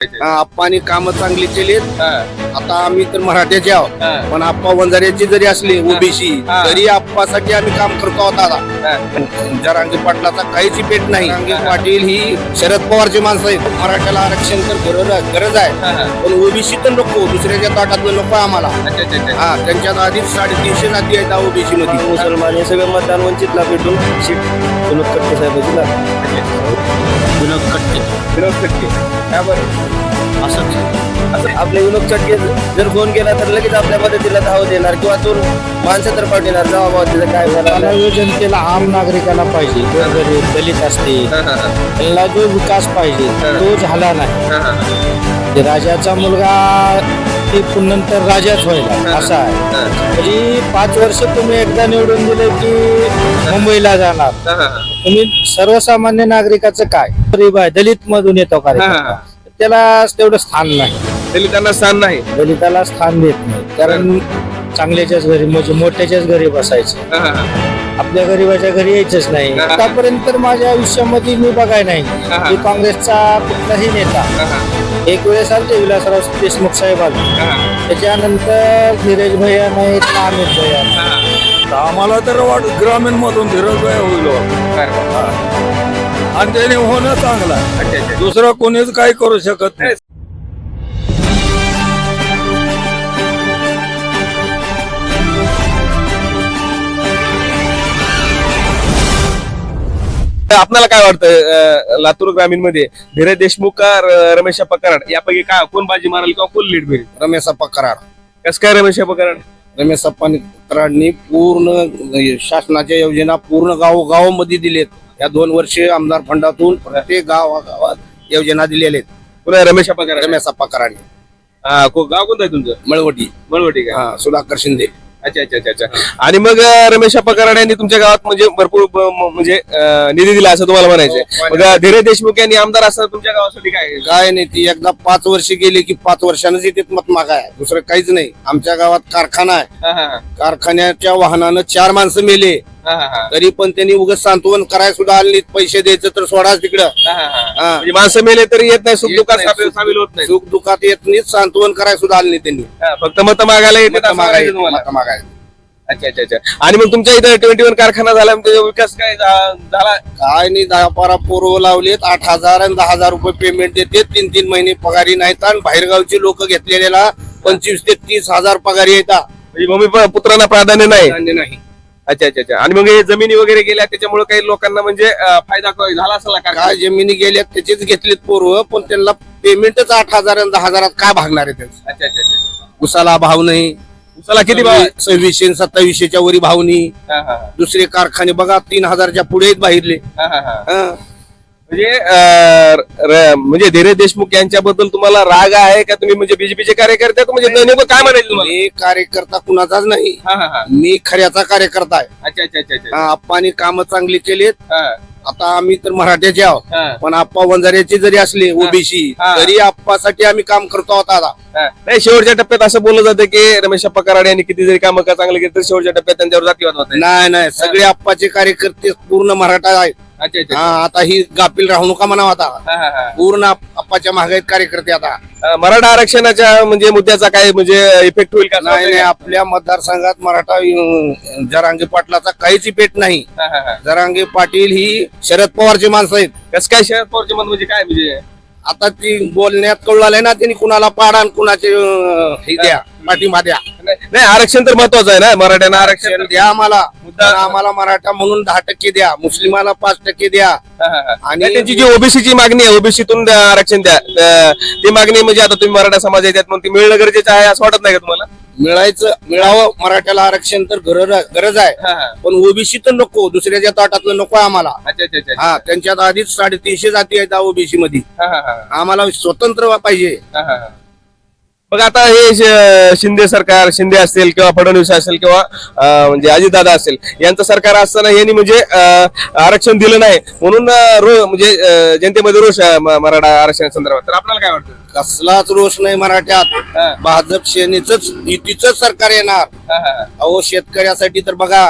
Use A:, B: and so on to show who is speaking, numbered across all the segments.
A: हा, आप्पानी कामं चांगली केलीत.
B: हा,
A: आता आम्ही तर मराठ्याचे आहोत पण आप्पा वंजाऱ्याची जरी असली ओबीसी. तरी आप्पासाठी आम्ही काम करतो आहोत आता. जरांगी पाटलाचा काहीच पेट नाही जरांगे पाटील ही शरद पवारची माणसं आहेत. मराठ्याला आरक्षण तर गरज आहे- गरज आहे. पण ओबीसी तर नको दुसऱ्याच्या ताटातलं नको आम्हाला. हा त्यांच्यात आधीच साडेतीनशे जाती आहेत ओबीसी मध्ये
C: मुसलमान हे सगळं मतदान वंचितला भेटून सीट विनोद कट्टे लागली
A: विनोद कट्टे
B: विनोद खटके. का बरं?
A: असंच
C: आपले विनोद चटके जर फोन केला तर लगेच आपल्या मदतीला धाव देणार किंवा तो माणसं तर पाठवणार जावा तिथं काय झालं
D: जनतेला आम नागरिकाला पाहिजे गोरगरीब दलित असतील
B: हा.
D: त्यांना जो विकास पाहिजे तो झाला नाही. ते राजाचा मुलगा ते नंतर राजाच व्हायला असा आहे म्हणजे पाच वर्ष तुम्ही एकदा निवडून दिले की मुंबईला जाणार. तुम्ही सर्वसामान्य नागरिकाचं काय गरीब आहे दलित मधून येतो कार्यकर्ता
B: हा.
D: त्याला तेवढं स्थान नाही
B: दलितांना स्थान नाही
D: दलिताला स्थान देत नाही कारण चांगल्याच्याच घरी म्हणजे मोठ्याच्याच घरी बसायचे. आपल्या गरीबाच्या घरी यायचंच नाही. आतापर्यंत माझ्या आयुष्यामध्ये मी बघाय नाही. की काँग्रेसचा कुठलाही नेता. एक वेळेस आलते विलासराव देशमुख साहेब आले. त्याच्यानंतर धीरज भैया नाहीत ना अमित भैया.
E: आम्हाला तर वाट ग्रामीण मधून धीरज होईल हो. आणि त्याने होणं चांगलं. दुसरं कोणीच काही करू शकत नाही
B: तर आपल्याला काय वाटतं लातूर ग्रामीणमध्ये धीरज देशमुख का रमेश अप्पा कराड? यापैकी काय कोण बाजी मारेल किंवा कोण लीड भेटेल
A: रमेश अप्पा कराड.
B: कसं काय रमेश अप्पा कराड?
A: रमेश अप्पा कराडनी पूर्ण शासनाच्या योजना पूर्ण गाव गावामध्ये दिलेत. या दोन वर्षे आमदार फंडातून प्रत्येक गावागावात योजना दिलेल्या आहेत.
B: पुन्हा रमेश अप्पा कराड.
A: रमेश
B: को- गाव कोणतं आहे तुमचं?
A: मळवटी.
B: मळवटी का?
A: हा सुधाकर शिंदे.
B: अच्छा अच्छा अच्छा अच्छा. आणि मग अं, रमेश अप्पा कराड यांनी तुमच्या गावात म्हणजे भरपूर ब- म- म्हणजे अं, निधी दिला असं तुम्हाला म्हणायचंय.
A: हो,
B: मग अं, धीरज देशमुख यांनी आमदार असताना तुमच्या गावासाठी काय?
A: काय नाही ती एकदा पाच वर्ष गेली की पाच वर्षानंच येते मत मागाय दुसरं काहीच नाही. आमच्या गावात कारखाना आहे.
B: हा, हा, हा.
A: कारखान्याच्या वाहनानं चार माणसं मेले.
B: हा, हा, हा.
A: तरी पण त्यांनी उगाच सांत्वन करायला सुद्धा आले. पैसे द्यायचं तर सोडाच तिकडं.
B: हा. म्हणजे माणसं मेले तरी येत नाही सुख
A: येत
B: दुःखात
A: नाही,
B: सामील
A: सुख-
B: सामील होत नाही.
A: सुख दुःखात येत नाही सांत्वन करायला सुद्धा आले नाही त्यांनी.
B: हा, फक्त मत मागायला येते
A: मतं मागायला मतं मागायला
B: अच्छा अच्छा अच्छा. आणि मग तुमच्या इथं ट्वेंटी वन कारखाना झाला मग त्याचा विकास काय झा- झाला?
A: काय नाही दहा बारा पोरं लावलेत आठ हजार आणि दहा हजार रुपये पेमेंट देते. तीन तीन महिने पगारी नाहीत आणि बाहेरगावचे लोक घेतलेल्याला पंचवीस ते तीस हजार पगारी येतात.
B: म्हणजे भूमी पुत्रांना प्राधान्य नाही.
A: नाही.
B: अच्छा अच्छा अच्छा आणि मग हे जमिनी वगैरे गेल्या त्याच्यामुळे काही लोकांना म्हणजे अं, फायदा झाला असेल ना
A: काय? जमिनी गेल्यात त्याचेच घेतलेत पोरं पण त्यांना पेमेंटच आठ हजार आणि दहा हजारात काय भागणार आहे त्यांचं
B: अच्छा अच्छा अच्छा
A: उसाला भाव नाही
B: उसाला किती भाव आहे?
A: सव्वीसशे आणि सत्तावीसशेच्या वरी भाव नाही
B: हा, हा,
A: दुसरे कारखाने बघा तीन हजारच्या पुढे आहेत बाहेरले
B: हा, हा, हा.
A: हं.
B: म्हणजे म्हणजे धीरज देशमुख यांच्याबद्दल तुम्हाला राग आहे का? तुम्ही म्हणजे बीजेपीचे कार्यकर्ते का? म्हणजे नेमकं काय म्हणायचं तुम्हाला?
A: मी कार्यकर्ता कुणाचाच नाही.
B: हा, हा, हा.
A: मी खऱ्याचा कार्यकर्ता आहे.
B: अच्छा अच्छा अच्छा अच्छा.
A: हा, आप्पानी कामं चांगली केलीत.
B: हा,
A: आता आम्ही तर मराठ्याचे आहोत.
B: हा,
A: पण आप्पा वंजाऱ्याची जरी असली ओबीसी
B: हा.
A: तरी आप्पासाठी आम्ही काम करतो आहोत आता.
B: हा. नाही शेवटच्या टप्प्यात असं बोललं जातं की रमेश अप्पा कराड यांनी किती जरी कामं का चांगले केले तर शेवटच्या टप्प्यात त्यांच्यावर जातीवाद होत
A: नाही नाही. सगळे आप्पाचे कार्यकर्ते पूर्ण मराठा आहेत.
B: अच्छा अच्छा
A: हा आता ही गापील राहू नका म्हणावं आता.
B: हा, हा, हा.
A: पूर्ण आप- आप्पाच्या महागाईत कार्यकर्ते आता.
B: अं, मराठा आरक्षणाच्या म्हणजे मुद्द्याचा काय म्हणजे इफेक्ट होईल का?
A: नाही? आपल्या मतदारसंघात मराठा अं, जरांगे पाटलाचा काहीच पेट नाही.
B: हा, हा, हा.
A: जरांगे पाटील ही शरद पवारची माणसं आहेत.
B: कसं काय शरद पवारचे मत म्हणजे काय म्हणजे?
A: आता ती बोलण्यात कळू आलंय ना त्यांनी कुणाला पाडा आणि कुणाचे अं, हे द्या पाठिंबा द्या.
B: नाही आरक्षण तर महत्वाचं आहे ना मराठ्यांना आरक्षण
A: आरक्षण द्या आम्हाला.
B: मुद्दा-
A: आम्हाला मराठा म्हणून दहा टक्के द्या मुस्लिमाला पाच टक्के द्या. आणि-
B: आणि त्यांची जी ओबीसीची मागणी आहे ओबीसीतून आरक्षण द्या. अं, ती मागणी म्हणजे आता तुम्ही मराठा समाज आहे त्यात मग ती मिळणं गरजेचं आहे असं वाटत नाही का तुम्हाला?
A: मिळायचं मिळावं मराठ्याला आरक्षण तर गरज आहे- गरज आहे. पण ओबीसी तर नको दुसऱ्याच्या ताटातलं नको आम्हाला
B: अच्छा अच्छा अच्छा
A: हा त्यांच्यात आधीच साडेतीनशे जाती आहेत ओबीसी मध्ये
B: हा, हा, हा.
A: आम्हाला स्वतंत्र पाहिजे.
B: मग आता हे शिंदे सरकार शिंदे असतील किंवा फडणवीस असेल किंवा म्हणजे अजितदादा असेल यांचं सरकार असताना यांनी म्हणजे आरक्षण दिलं नाही. म्हणून रो म्हणजे जनतेमध्ये रोष मराठा आरक्षण संदर्भात. तर आपल्याला काय वाटतं?
A: कसलाच रोष नाही मराठ्यात. भाजप सेनेच युतीच सरकार येणार. अहो शेतकऱ्यासाठी तर बघा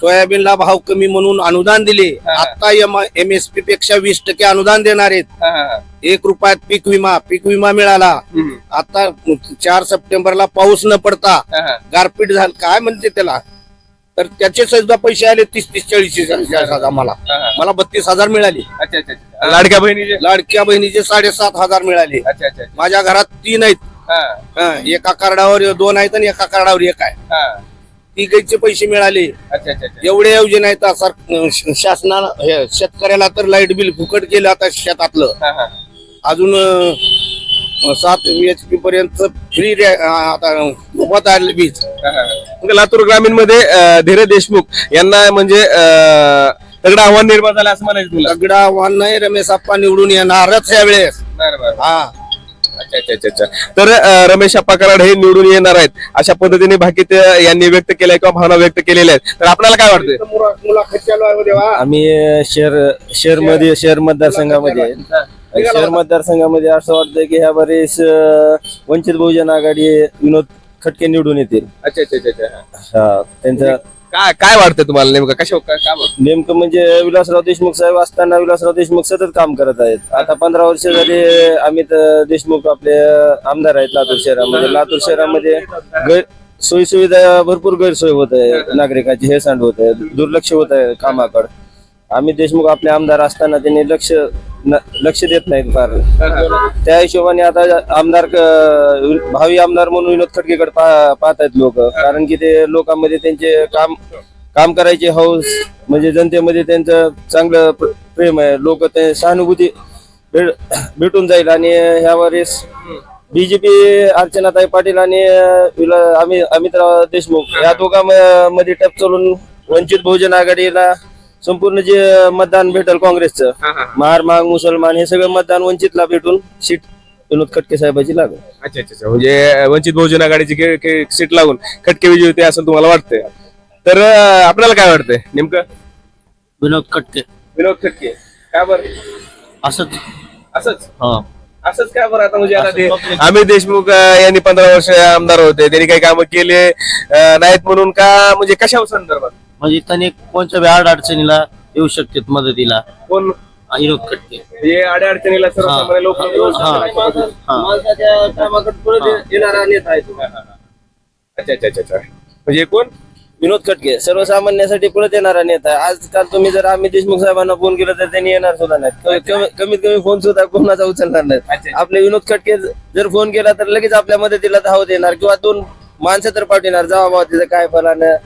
A: सोयाबीनला भाव कमी म्हणून अनुदान दिले. आता एम एस पी पेक्षा वीस टक्के अनुदान देणार आहेत. एक रुपयात पीक विमा पीक विमा मिळाला. आता चार सप्टेंबरला पाऊस न पडता. गारपीट झालं. काय म्हणते त्याला? तर त्याचे सुद्धा पैसे आले तीस तीस चाळीस चाळीस हजार मला. मला बत्तीस हजार मिळाले.
B: अच्छा अच्छा अच्छा. लाडक्या बहिणीचे?
A: लाडक्या बहिणीचे साडेसात हजार मिळाले.
B: अच्छा अच्छा अच्छा.
A: माझ्या घरात तीन आहेत. एका कार्डावर दोन आहेत आणि एका कार्डावर एक आहे. तिघांचे पैसे मिळाले.
B: अच्छा अच्छा
A: योजना आहेत सर शासनानं हे शेतकऱ्याला तर लाइट बिल फुकट केलं आता शेतातलं.
B: हा, हा.
A: अजून अं, सात एच पी पर्यंत फ्री आता मोफत आहे वीज.
B: हा, हा. मग लातूर ग्रामीणमध्ये अं, धीरज देशमुख यांना म्हणजे अं, तगडं आव्हान निर्माण झालं असं म्हणायचं तुला.
A: सगळा आव्हान नाही रमेश आप्पा निवडून येणारच या वेळेस
B: बरं बरं.
A: हा.
B: अच्छा अच्छा अच्छा अच्छा. तर अं, रमेश अप्पा कराड हे निवडून येणार आहेत. अशा पद्धतीने भाकीत अं, यांनी व्यक्त केल्या किंवा भावना व्यक्त केलेल्या आहेत. तर आपल्याला काय वाटतंय?
A: मुला- मुलाखत चालू आहे देवा.
C: आम्ही शहर शहरमध्ये शहर मतदारसंघामध्ये आहे. शहर मतदारसंघामध्ये असं वाटतं की ह्या बरेच अं, वंचित बहुजन आघाडी विनोद खटके निवडून येतील.
B: अच्छा अच्छा अच्छा अच्छा.
C: हा त्यांचं
B: काय काय वाटतंय तुम्हाला? नेमकं कशा काय काय वाटतं?
C: नेमकं म्हणजे विलासराव देशमुख साहेब असताना विलासराव देशमुख सतत काम करत आहेत. आता पंधरा वर्ष झाले अमित देशमुख आपले आमदार आहेत लातूर शहरामध्ये. लातूर शहरामध्ये गैर सोयी सुविधा भरपूर गैरसोय होत आहे. नागरिकांची हे सांड होत आहे. दुर्लक्ष होत आहे कामाकडे. अमित देशमुख आपले आमदार असताना त्यांनी लक्ष लक्ष देत नाहीत फार. त्या हिशोबाने आता आमदार भावी आमदार म्हणून विनोद खडकेकडे पाहत आहेत लोक. कारण की ते लोकांमध्ये त्यांचे काम काम करायचे हौस म्हणजे जनतेमध्ये त्यांचं चांगलं प्रेम आहे. लोक ते सहानुभूती भेट- भेटून जाईल आणि ह्या वेळेस बीजेपी अर्चनाताई पाटील आणि अं, अमितराव देशमुख या दोघांमध्ये टप चालून वंचित बहुजन आघाडीला संपूर्ण जे मतदान भेटल काँग्रेसचं
B: हा, हा.
C: महार मुसलमान हे सगळं मतदान वंचितला भेटून सीट विनोद खटके साहेबाची लागेल.
B: अच्छा अच्छा अच्छा. म्हणजे वंचित बहुजन आघाडीची सीट लागून खटके विजय होते असं तुम्हाला वाटतंय. तर अं, आपल्याला काय वाटतंय? नेमकं?
D: विनोद कटके
B: विनोद खटके. काय बरं?
D: असंच.
B: असंच?
D: हा.
B: असंच काय बरं? आता म्हणजे आता ते अमित देशमुख अं, यांनी पंधरा वर्ष आमदार होते. त्यांनी काही कामं केले अं, नाहीत म्हणून का? म्हणजे कशा संदर्भात?
D: म्हणजे त्यांनी कोणत्या आड अडचणीला येऊ शकतात मदतीला
B: कोण
D: विनोद कटके
B: हे आड्या अडचणीला सर्वसामान्य लोक
D: हा. हा.
C: माणसाच्या कामाकडे पुढे येणारा नेता आहे तो.
B: अच्छा अच्छा अच्छा अच्छा म्हणजे कोण
C: विनोद खटके सर्वसामान्यासाठी पुढे येणारा नेता आहे. आजकाल तुम्ही जर आम्ही देशमुख साहेबांना फोन केला तर त्यांनी येणार सुद्धा नाही कमी- कमी- कमीत कमी फोन सुद्धा कोणाचा उचलणार नाही. आपले विनोद खटके जर फोन केला तर लगेच आपल्या मदतीला धावत येणार किंवा दोन माणसं तर पाठवणार जावा बाबा तिचं काय फलानं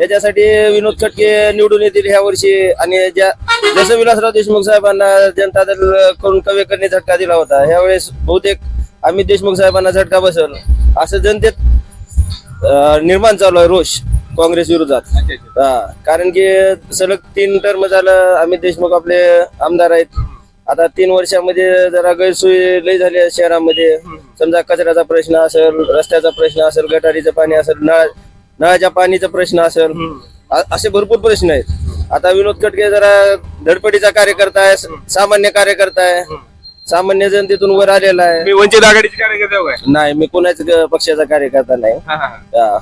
C: याच्यासाठी विनोद खटके निवडून येतील ह्या वर्षी. आणि ज्या जसं विलासराव देशमुख साहेबांना जनता दलकडून कवेकरणी झटका दिला होता ह्यावेळेस बहुतेक अमित देशमुख साहेबांना झटका बसल. असं जनतेत निर्माण चालू आहे रोष काँग्रेस विरोधात. हा कारण की सलग तीन टर्म झालं अमित देशमुख आपले आमदार आहेत. आता तीन वर्षामध्ये जरा गैरसोयी लई झाली आहे शहरामध्ये. समजा कचऱ्याचा प्रश्न असेल रस्त्याचा प्रश्न असेल गटारीचं पाणी असेल नळ नळाच्या पाणीचा प्रश्न असेल असे भरपूर प्रश्न आहेत. आता विनोद कटके जरा धडपडीचा कार्यकर्ता आहे सामान्य कार्यकर्ता आहे. सामान्य जनतेतून वर आलेला आहे.
B: मी वंचित आघाडीचे कार्यकर्ते आहो काय
C: नाही मी कोणाच पक्षाचा कार्यकर्ता नाही.
B: हा, हा, हा.
C: हा.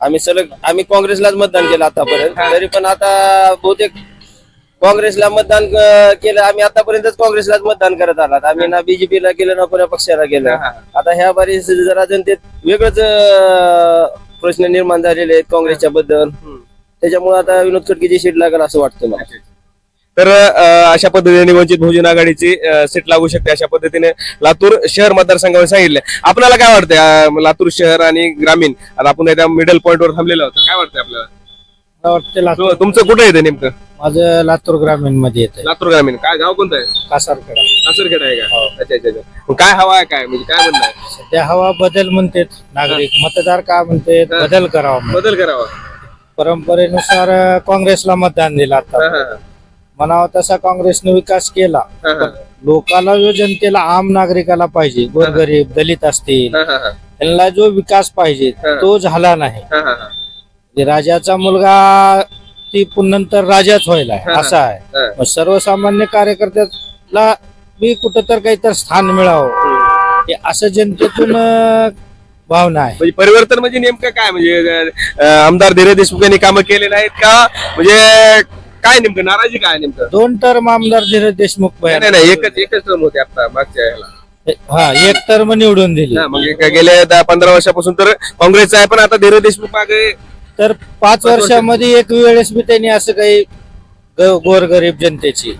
C: आम्ही सलग आम्ही काँग्रेसलाच मतदान केलं आतापर्यंत. तरी पण आता बहुतेक काँग्रेसला मतदान क- केलं. आम्ही आतापर्यंतच काँग्रेसलाच मतदान करत आलात. आम्ही ना बीजेपीला केलं ना कोणा पक्षाला केलं.
B: हा,
C: आता ह्या बारी जरा जनतेत वेगळंच अं, प्रश्न निर्माण झालेले आहेत काँग्रेसच्या बद्दल. त्याच्यामुळे आता विनोद खटकेची सीट लागेल असं वाटतं मला.
B: तर अं, अशा पद्धतीने वंचित बहुजन आघाडीची अं, सीट लागू शकते अशा पद्धतीने लातूर शहर मतदारसंघावर सांगितलं. आपल्याला काय वाटतंय अं, लातूर शहर आणि ग्रामीण? आता आपण त्या मिडल पॉइंट वर थांबलेलो होतो काय वाटतंय आपल्याला? तु- तुमचं कुठं येतं नेमकं?
D: माझं लातूर ग्रामीणमध्ये येत
B: लातूर ग्रामीण. काय गाव कोणतं आहे?
D: कासारखेडा.
B: कासरखेड आहे का? अच्छा अच्छा अच्छा. मग काय हवा आहे काय? म्हणजे काय म्हणणं आहे?
D: सध्या हवा बदल म्हणतात नागरिक. मतदार काय म्हणतात?
B: हा.
D: बदल करावा.
B: बदल करावा.
D: परंपरेनुसार अं, काँग्रेसला मतदान दिलं
B: हा,
D: आता.
B: हा,
D: म्हणावा तसा काँग्रेसने विकास केला.
B: हा, हा.
D: लोकाला जो जनतेला आम नागरिकाला पाहिजे. गोरगरीब दलित असतील.
B: हा, हा, हा.
D: त्यांना जो विकास पाहिजे
B: हा.
D: तो झाला नाही.
B: हा, हा, हा.
D: म्हणजे राजाचा मुलगा ती नंतर राजाच व्हायला
B: हा.
D: असा आहे. मग सर्वसामान्य कार्यकर्त्याला बी कुठं तर काहीतरी स्थान मिळावं. हे असं जनतेतून भावना आहे.
B: म्हणजे परिवर्तन म्हणजे नेमकं काय? म्हणजे अं, आमदार धीरज देशमुख यांनी कामं केले नाहीत का? म्हणजे काय नेमकं? नाराजी काय नेमकं?
D: दोन टर्म आमदार धीरज देशमुख
B: नाही नाही एकच एकच टर्म होते आता मागच्या
D: हा एक टर्म निवडून दिली.
B: हा, मग एक गेल्या दहा पंधरा वर्षापासून तर काँग्रेसचा आहे पण आता धीरज देशमुख मागे
D: तर पाच वर्षामध्ये एक वेळेस बी त्यांनी असं काही ग- गोरगरीब जनतेची.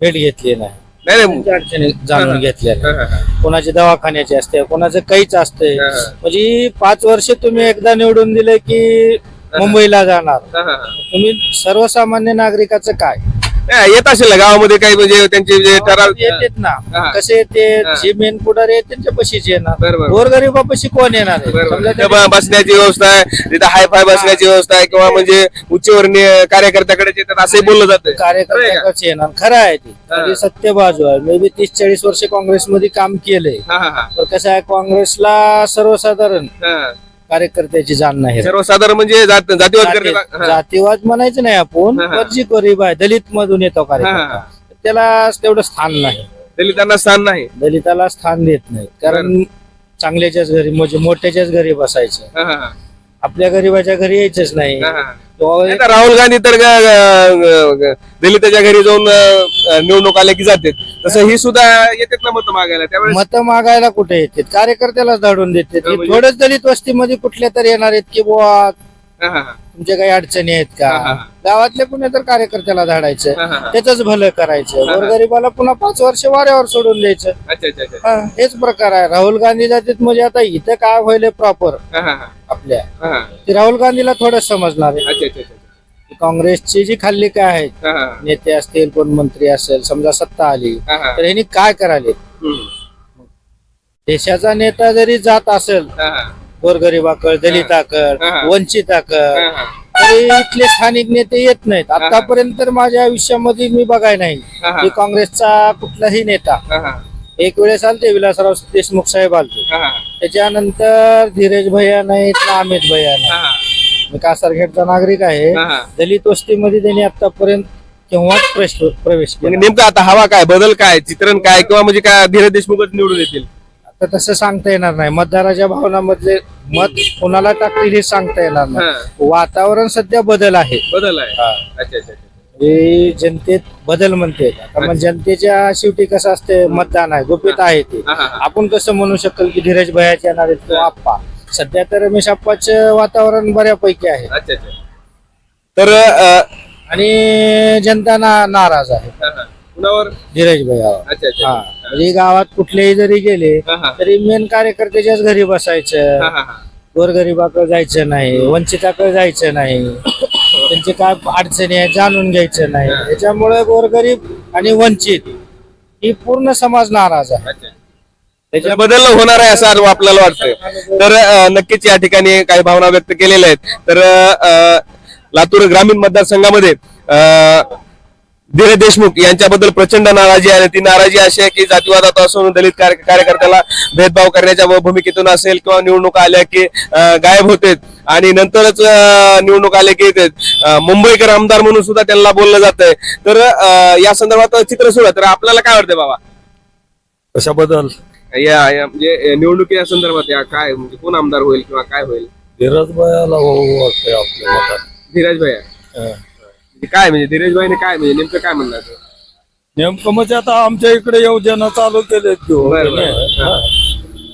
D: भेट घेतली नाही.
B: नाही नाही.
D: त्यांच्या अडचणी जाणून घेतल्या
B: हा,
D: नाही.
B: हा, हा.
D: कोणाचे दवाखान्याचे असते कोणाचं काहीच असते.
B: हा, हा.
D: म्हणजे पाच वर्ष तुम्ही एकदा निवडून दिले की मुंबईला जाणार.
B: हा, हा, हा.
D: तुम्ही सर्वसामान्य नागरिकाचं काय?
B: नाही, येत असेल ना गावामध्ये काही म्हणजे त्यांचे जे ठराव
D: येतेत ना. कसे
B: हा.
D: जे मेन पुढारी आहेत त्यांच्या पशीच येणार
B: बरोबर.
D: गोरगरीबापाशी कोण येणार आहे. समजा
B: बसण्याची व्यवस्था आहे तिथं हाय फाय बसण्याची व्यवस्था आहे किंवा म्हणजे उच्चवर्णीय कार्यकर्त्याकडे येतात असंही बोललं जातं
D: कार्यकर्त्याकच येणार खरं आहे ती
B: हा.
D: तरी सत्य बाजू आहे मे बी तीस चाळीस वर्ष काँग्रेसमध्ये काम केलंय
B: हा, हा, हा.
D: तर कसं आहे काँग्रेसला सर्वसाधारण
B: हा.
D: कार्यकर्त्याची जाण नाही
B: सर्वसाधारण म्हणजे जात- जातीवाद हा.
D: जातीवाद म्हणायचं नाही आपण
B: हा, हा.
D: गरीब आहे दलित मधून येतो
B: हा,
D: कार्यकर्ता. त्याला तेवढं स्थान नाही
B: दलितांना स्थान नाही
D: दलिताला स्थान देत नाही कारण चांगल्याच्याच घरी म्हणजे मोठ्याच्याच घरी बसायचं
B: हा, हा, हा.
D: आपल्या गरीबाच्या घरी यायचंच नाही. तो
B: नाही तर राहुल गांधी तर ग- दलिताच्या घरी जाऊन अ, निवडणूक आल्या की जातात. तसं ही. सुद्धा येतात ना मत मागायला. त्यावेळेस
D: मत मागायला कुठे येते कार्यकर्त्यालाच धाडून देते
B: हा, म्हणजे-
D: थोडंच दलित वस्तीमध्ये कुठल्या तरी येणार आहेत की बुवा. तुमच्या काही अडचणी आहेत का. गावातल्या कुणी तर कार्यकर्त्याला धाडायचं. त्याच भलं करायचं. गोरगरीबाला पुन्हा पाच वर्ष वाऱ्यावर सोडून द्यायचं हा, हेच प्रकार आहे राहुल गांधी जातात म्हणजे आता इथं काय व्हायला प्रॉपर. आपल्या. ते राहुल गांधीला थोडं समजणार आहे काँग्रेसची जी खाल्ली काय आहेत. नेते असतील कोण मंत्री असेल समजा सत्ता आली. तर ह्यांनी काय
B: हम्म.
D: देशाचा नेता जरी जात असेल. गोरगरीबाकड दलिताकड
B: हा.
D: वंचिताकड
B: हा.
D: तरी इथले स्थानिक नेते येत नाहीत
B: हा.
D: आतापर्यंत तर माझ्या आयुष्यामध्ये मी बघाय नाही
B: हा, हा.
D: की काँग्रेसचा कुठलाही नेता
B: हा, हा.
D: एक वेळेस आलते विलासराव देशमुख साहेब आलते
B: हा.
D: त्याच्यानंतर धीरज भैया नाहीत ना अमित भैया नाही
B: हा.
D: मी कासारखेडचा नागरिक आहे
B: हा, हा.
D: दलित वस्तीमध्ये त्यांनी आतापर्यंत केव्हाच प्रवेश प्रवेश
B: म्हणजे
D: केला
B: नेमकं आता हवा काय बदल काय चित्रण काय किंवा म्हणजे काय धीरज देशमुखच निवडून येतील
D: आता तसं सांगता येणार नाही. मतदाराच्या भावनामधले मत कोणाला टाकतील हे सांगता येणार नाही.
B: हा.
D: वातावरण सध्या बदल आहे.
B: बदल आहे.
D: हा.
B: अच्छा अच्छा अच्छा.
D: हे जनतेत बदल म्हणते. आता मग जनतेच्या शेवटी कसं असते मतदान आहे गुपित आहे ते.
B: हा, हा, हा.
D: आपण कसं म्हणू शकल की धीरज भयाचे येणार आहेत किंवा आप्पा. सध्या तर रमेश आप्पाचं वातावरण बऱ्यापैकी आहे.
B: अच्छा अच्छा. तर अ,
D: आणि जनता ना नाराज आहे.
B: हा, हा. कुणावर?
D: धीरज
B: अच्छा अच्छा
D: हा. म्हणजे गावात कुठलेही जरी गेले
B: हा, हा.
D: तरी मेन कार्यकर्त्याच्याच घरी बसायचं.
B: हा, हा, हा.
D: गोरगरिबाकडे जायचं नाही वंचिताकडे जायचं नाही. त्यांचे काय अडचणी आहेत जाणून घ्यायचं नाही. त्याच्यामुळे गोरगरीब आणि वंचित ही पूर्ण समाज नाराज आहे.
B: अच्छा.
D: त्याच्या
B: बदल होणार आहे असं आपल्याला वाटतंय. तर अ, नक्कीच या ठिकाणी काही भावना व्यक्त केलेल्या आहेत. तर अ, लातूर ग्रामीण मतदारसंघामध्ये अ, धीरज देशमुख यांच्याबद्दल प्रचंड नाराजी आहे ती नाराजी अशी आहे की जातीवादात असून दलित कार्य- कार्यकर्त्याला भेदभाव करण्याच्या भूमिकेतून असेल किंवा निवडणूक आल्या की गायब होते आणि नंतरच निवडणूक आल्या की मुंबईकर आमदार म्हणून सुद्धा त्यांना बोललं जात आहे तर या संदर्भात चित्र सुरू आहे तर आपल्याला काय वाटतंय बाबा?
E: कशाबद्दल?
B: या या म्हणजे निवडणुकी संदर्भात या काय म्हणजे कोण आमदार होईल किंवा काय होईल?
E: धीरज भयाला
B: धीरज भैया म्हणजे काय म्हणजे धीरज भाईने काय म्हणजे नेमकं काय म्हणणार ते?
E: नेमकं म्हणजे आता आमच्या इकडे योजना चालू केलेत किंवा
B: बरं, बरं.
E: हा.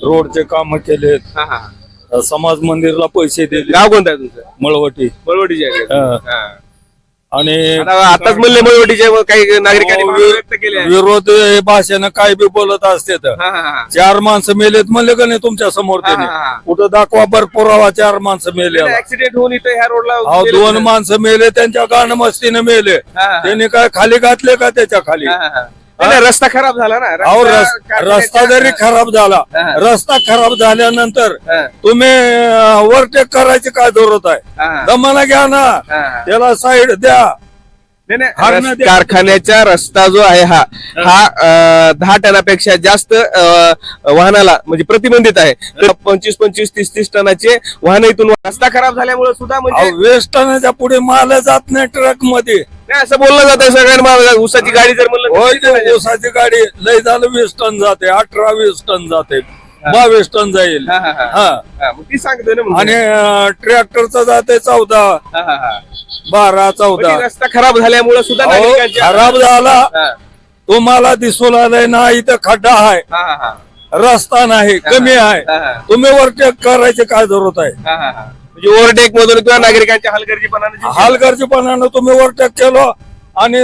E: रोडचे काम केलेत
B: हा हा
E: समाज मंदिरला पैसे दिले
B: गाव कोणतं आहे तुमचं
E: मळवटी
B: मळवटीचे आहे का?
E: हा.
B: हा.
E: आणि
B: आता आताच म्हणले मळवटीचे काही नागरिकांनी भावना व्यक्त केले आहे.
E: विरोध हे भाषेनं काय बी बोलत असते तर
B: हा, हा, हा.
E: चार माणसं मेलेत म्हणले का नाही तुमच्यासमोर त्यांनी
B: हा, हा, हा.
E: कुठं दाखवा बर पुरावा चार माणसं मेले
B: ऍक्सिडेंट होऊन इथं ह्या रोडला
E: अहो
B: गेले
E: दोन. माणसं मेले त्यांच्या गाणं मस्तीने मेले
B: हा, हा.
E: त्यांनी काय खाली घातले का त्याच्याखाली
B: हा, हा, हा. नाही, रस्ता खराब झाला ना.
E: अहो
B: रस्ता
E: रस-
B: काढण्याच्या-
E: रस्ता जरी खराब झाला
B: हा.
E: रस्ता खराब झाल्यानंतर
B: हा,
E: तुम्ही ओव्हरटेक करायची काय जरूरत आहे?
B: हा,
E: दमाला घ्या ना.
B: हा.
E: त्याला साईड द्या.
B: नाही, नाही,
E: हरणं
B: रस-
E: द्या.
B: कारखान्याचा रस्ता जो आहे हा हा. अं, दहा टनापेक्षा जास्त अं, वाहनाला म्हणजे प्रतिबंधित आहे. तर पंचवीस पंचवीस तीस तीस टनाचे वाहन इथून रस्ता खराब झाल्यामुळे सुद्धा म्हणजे
E: वेस्टर्नच्या पुढे माल जात नाही ट्रकमध्ये
B: नाही, असं बोललं जात सगळ्यांना उसाची गाडी जर म्हणलं
E: होय? ते ऊसाची गाडी लय झालं वीस टन जाते अठरा वीस टन जाते बावीस टन जाईल
B: हा, हा, हा.
E: हा
B: हा, मग ती सांगते ना
E: आणि
B: म्हणजे.
E: ट्रॅक्टरचं जाते चौदा
B: हा, हा, हा.
E: बारा चौदा
B: ती रस्ता खराब झाल्यामुळे सुद्धा
E: अहो,
B: नागरिकांच्या
E: खराब झाला
B: हा,
E: तुम्हाला दिसून आलंय ना इथं खड्डा आहे
B: हा, हा, हा.
E: रस्ता नाही कमी आहे
B: हा.
E: तुम्ही वरटेक करायचे काय जरूरत आहे
B: हा, हा, हा. म्हणजे ओव्हरटेक मधून किंवा नागरिकांच्या हलगर्जीपणाने
E: हालगर्जीपणानं तुम्ही वरटेक केलो आणि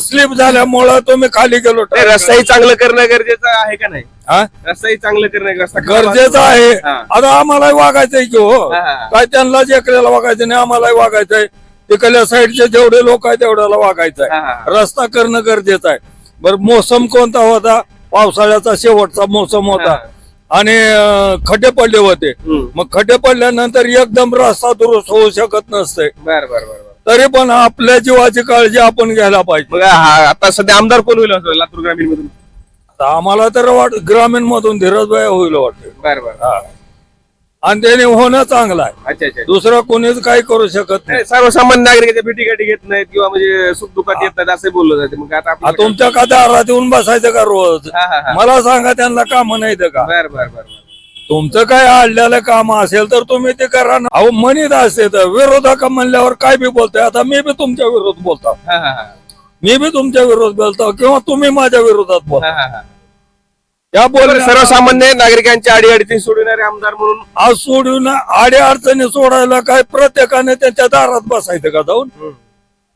E: स्लिप झाल्यामुळं तुम्ही खाली गेलो
B: नाही, रस्ताही चांगलं करणं गरजेचं आहे का नाही
E: हा?
B: रस्ताही चांगलं करणं रस्ता
E: गरजेचं. आहे
B: हा.
E: आता आम्हालाही वागायचंय की हो
B: हा, हा.
E: काय त्यांनाच एकल्याला वागायचं नाही आम्हालाही वागायचंय तिकडल्या साईडचे जेवढे लोक आहेत तेवढ्याला वागायचं
B: हा,
E: आहे रस्ता करणं गरजेचं आहे बरं मोसम कोणता होता पावसाळ्याचा शेवटचा मोसम होता
B: हा.
E: आणि खड्डे पडले होते. मग खड्डे पडल्यानंतर एकदम रस्ता दुरुस्त होऊ शकत नसते.
B: बर बर बर बर.
E: तरी पण आपल्या जीवाची काळजी आपण घ्यायला पाहिजे.
B: मग हा- आता सध्या आमदार कोण होईल असं लातूर ग्रामीण मधून
E: आता आम्हाला तर वाट ग्रामीण मधून धीरजभाई होईल वाटते.
B: बर बर.
E: आणि त्याने होणं चांगलं आहे.
B: अच्छा अच्छा
E: दुसरं कोणीच काही करू शकत नाही.
B: नाही, सर्वसामान्य नागरिकांच्या भेटी गाठी घेत नाहीत किंवा म्हणजे सुख दुःखात येत नाहीत असं बोललं जाते. मग आता
E: आ,
B: आपल्याला-
E: तुमच्या का दारात येऊन बसायचं का रोज?
B: हा, हा, हा.
E: मला सांगा त्यांना काम नाही का?
B: बर बर बर.
E: तुमचं काय आणलेलं काम असेल तर तुम्ही ते करा ना. अहो म्हणत असते तर विरोधक म्हणल्यावर काय बी बोलतोय? आता मी बी तुमच्या विरोध बोलतो.
B: हा, हा, हा.
E: मी बी तुमच्या विरोध बोलतो किंवा तुम्ही माझ्या विरोधात बोलता.
B: हा, हा, हा.
E: या बोल
B: सर्वसामान्य नागरिकांच्या अडीअडचणी सोडविणारे आमदार म्हणून
E: आज सोडून आडे अडचणी सोडायला काय प्रत्येकाने त्यांच्या दारात बसायचं का जाऊन?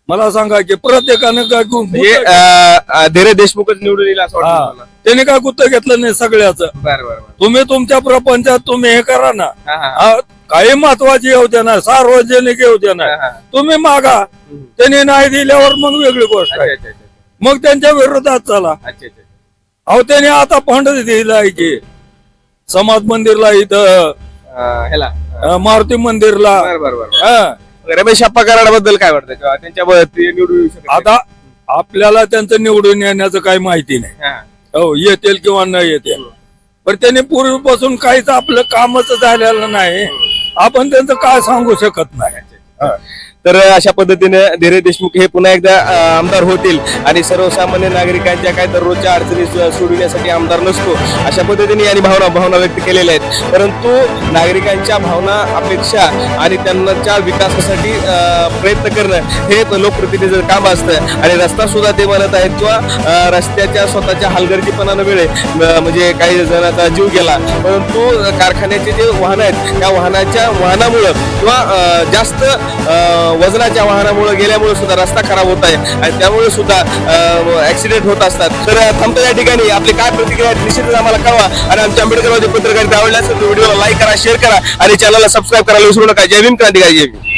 E: मला सांगा की प्रत्येकाने काय गु- गुत्त-
B: अं, अं, धीरे देशमुखच निवडून येईल असं
E: हा.
B: वाटतं मला.
E: त्यांनी काय गुत्त घेतलं नाही सगळ्याचं?
B: बर बर बर.
E: तुम्ही तुमच्या प्रपंचात तुम्ही हे करा ना.
B: हा, हा.
E: काही महत्वाची योजना सार्वजनिक योजना
B: हा, हा.
E: तुम्ही मागा. त्यांनी नाही दिल्यावर मग वेगळी गोष्ट
B: अच्छा
E: आहे
B: अच्छा अच्छा.
E: मग त्यांच्या विरोधात चला.
B: अच्छा अच्छा.
E: अहो त्याने आता फंड दिलाय की समाज मंदिरला इथं
B: अं, ह्याला.
E: अ, मारुती मंदिरला.
B: बर बर बर
E: हा.
B: रमेश अप्पा कराडाबद्दल काय वाटतं? किंवा त्यांच्या ब- ते निवडून येऊ शकत
E: आता आपल्याला त्यांचं निवडून येण्याचं काही माहिती नाही.
B: नाही. हा.
E: हो येतील किंवा न येतील. पण त्यांनी पूर्वीपासून काहीच आपलं कामच झालेलं नाही. आपण त्यांचं काय सांगू शकत नाही. हा.
B: तर अशा पद्धतीने धीरे देशमुख हे पुन्हा एकदा आमदार होतील आणि सर्वसामान्य नागरिकांच्या काय दररोजच्या अडचणी सोडविण्यासाठी आमदार नसतो अशा पद्धतीने यांनी भावना भावना व्यक्त केलेल्या आहेत. परंतु नागरिकांच्या भावना अपेक्षा आणि त्यांच्या विकासासाठी प्रयत्न करणं हे लोकप्रतिनिधीचं काम असतं. आणि रस्ता सुद्धा ते म्हणत आहेत किंवा रस्त्याच्या स्वतःच्या हलगर्जीपणानं वेळे म्हणजे काही जणांचा जीव गेला. परंतु कारखान्याचे जे वाहन आहेत त्या वाहनाच्या वाहनामुळं किंवा जास्त वजनाच्या वाहनामुळे गेल्यामुळे सुद्धा रस्ता खराब होत आहे आणि त्यामुळे सुद्धा ऍक्सिडेंट होत असतात. तर अं, थांबतो या ठिकाणी. आपली काय प्रतिक्रिया निश्चितच आम्हाला कळवा आणि आमच्या आंबेडकरवादी पत्रकारिता आवडल्यास व्हिडिओला लाईक करा शेअर करा आणि चॅनलला सबस्क्राईब करायला विसरू नका. जय भीम क्रांतिकारी जय भीम.